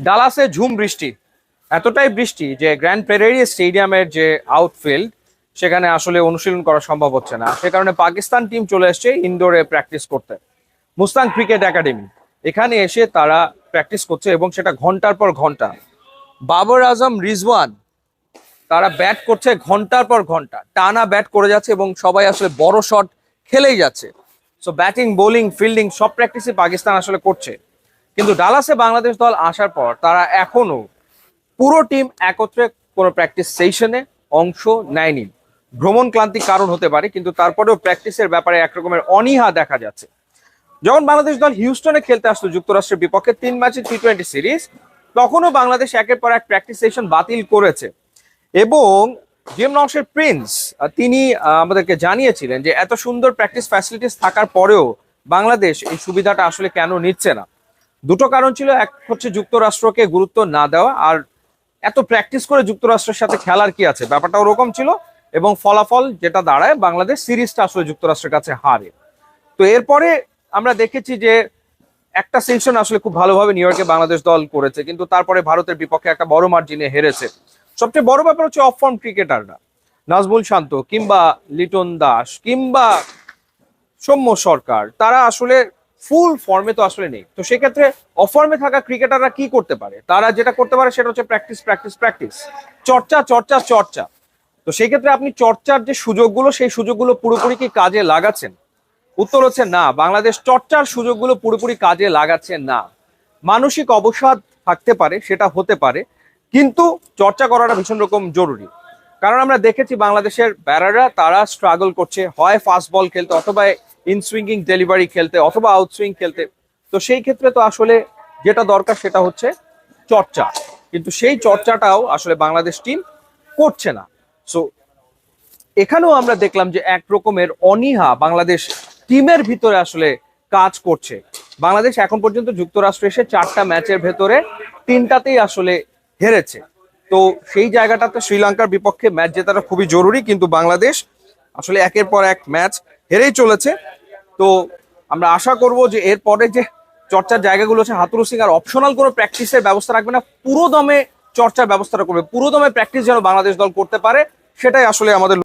ডালাসে ঝুম বৃষ্টি। এতটাই বৃষ্টি যে গ্র্যান্ড প্রেরেরি স্টেডিয়ামের যে আউটফিল্ড সেখানে আসলে অনুশীলন করা সম্ভব হচ্ছে না। সে কারণে পাকিস্তান টিম চলে এসছে ইনডোরে প্র্যাকটিস করতে। মুস্তাং ক্রিকেট একাডেমি এখানে এসে তারা প্র্যাকটিস করছে এবং সেটা ঘণ্টার পর ঘণ্টা। বাবর আজম, রিজওয়ান, তারা ব্যাট করছে ঘণ্টার পর ঘণ্টা। টানা ব্যাট করে যাচ্ছে এবং সবাই আসলে বড় শট খেলেই যাচ্ছে। সো ব্যাটিং বোলিং ফিল্ডিং সব প্র্যাকটিসই পাকিস্তান আসলে করছে। কিন্তু ডালাসে বাংলাদেশ দল আসার পর তারা এখনও পুরো টিম একত্রে কোনো প্র্যাকটিস সেশনে অংশ নেয়নি। ভ্রমণ ক্লান্তি কারণ হতে পারে, কিন্তু তারপরেও প্র্যাকটিসের ব্যাপারে একরকমের অনীহা দেখা যাচ্ছে। যখন বাংলাদেশ দল হিউস্টনে খেলতে আসতো যুক্তরাষ্ট্রের বিপক্ষে তিন ম্যাচের টি টোয়েন্টি সিরিজ তখনও বাংলাদেশ একের পর এক প্র্যাকটিস সেশন বাতিল করেছে। এবং জিম নংশের প্রিন্স তিনি আমাদেরকে জানিয়েছিলেন যে এত সুন্দর প্র্যাকটিস ফ্যাসিলিটিস থাকার পরেও বাংলাদেশ এই সুবিধাটা আসলে কেন নিচ্ছে না। দুটো কারণ ছিল, এক হচ্ছে যুক্তরাষ্ট্রকে গুরুত্ব না দেওয়া, আর এত প্র্যাকটিস করে যুক্তরাষ্ট্রের সাথে খেলার কি আছে? ব্যাপারটা ওরকম ছিল, এবং ফলাফল যেটা দাঁড়ায় বাংলাদেশ সিরিজটা আসলে যুক্তরাষ্ট্রের কাছে হারে। তো এরপরে আমরা দেখেছি যে একটা সেশন আসলে খুব ভালোভাবে নিউ ইয়র্কে বাংলাদেশ দল করেছে, কিন্তু তারপরে ভারতের বিপক্ষে একটা বড় মার্জিনে হেরেছে। সবচেয়ে বড় ব্যাপার হচ্ছে অফ ফর্ম ক্রিকেটাররা নাজমুল শান্ত কিংবা লিটন দাস কিংবা সৌম্য সরকার, তারা আসলে ফুল ফর্মে তো আসলে নেই। তো সেক্ষেত্রে অফর্মে থাকা ক্রিকেটাররা কি করতে পারে? তারা যেটা করতে পারে সেটা হচ্ছে প্র্যাকটিস প্র্যাকটিস প্র্যাকটিস চর্চা চর্চা চর্চা। তো সেই ক্ষেত্রে আপনি চর্চার যে সুযোগগুলো, সেই সুযোগগুলো পুরোপুরি কি কাজে লাগাচ্ছেন? উত্তর হচ্ছে না। বাংলাদেশ চর্চার সুযোগগুলো পুরোপুরি কাজে লাগাচ্ছে না। মানসিক অবসাদ থাকতে পারে, সেটা হতে পারে। কিন্তু চর্চা করাটা ভীষণ রকম জরুরি। কারণ আমরা দেখেছি বাংলাদেশের ব্যারাররা তারা স্ট্রাগল করছে। হয় ফাস্ট বল খেলতে, অথবা ইন সুইঙ্গিং ডেলিভারি খেলতে, অথবা আউট সুইং খেলতে। তো সেই ক্ষেত্রে তো আসলে যেটা দরকার সেটা হচ্ছে চর্চা। কিন্তু সেই চর্চাটাও আসলে বাংলাদেশ টিম করছে না। সো এখানেও আমরা দেখলাম যে এক রকমের অনীহা বাংলাদেশ টিমের ভিতরে আসলে কাজ করছে। বাংলাদেশ এখন পর্যন্ত যুক্তরাষ্ট্র এসে চারটা ম্যাচের ভেতরে তিনটাতেই আসলে হেরেছে। তো সেই জায়গাটাতে শ্রীলঙ্কার বিপক্ষে ম্যাচ জেতাটা খুবই জরুরি, কিন্তু বাংলাদেশ আসলে একের পর এক ম্যাচ হেরেই চলেছে। তো আমরা আশা করব যে এরপরে যে চর্চার জায়গাগুলো আছে, হাতুরু সিং আর অপশনাল কোনো প্র্যাকটিসের ব্যবস্থা রাখবে না, পুরো দমে চর্চার ব্যবস্থাটা করবে, পুরো দমে প্র্যাকটিস যেন বাংলাদেশ দল করতে পারে, সেটাই আসলে আমাদের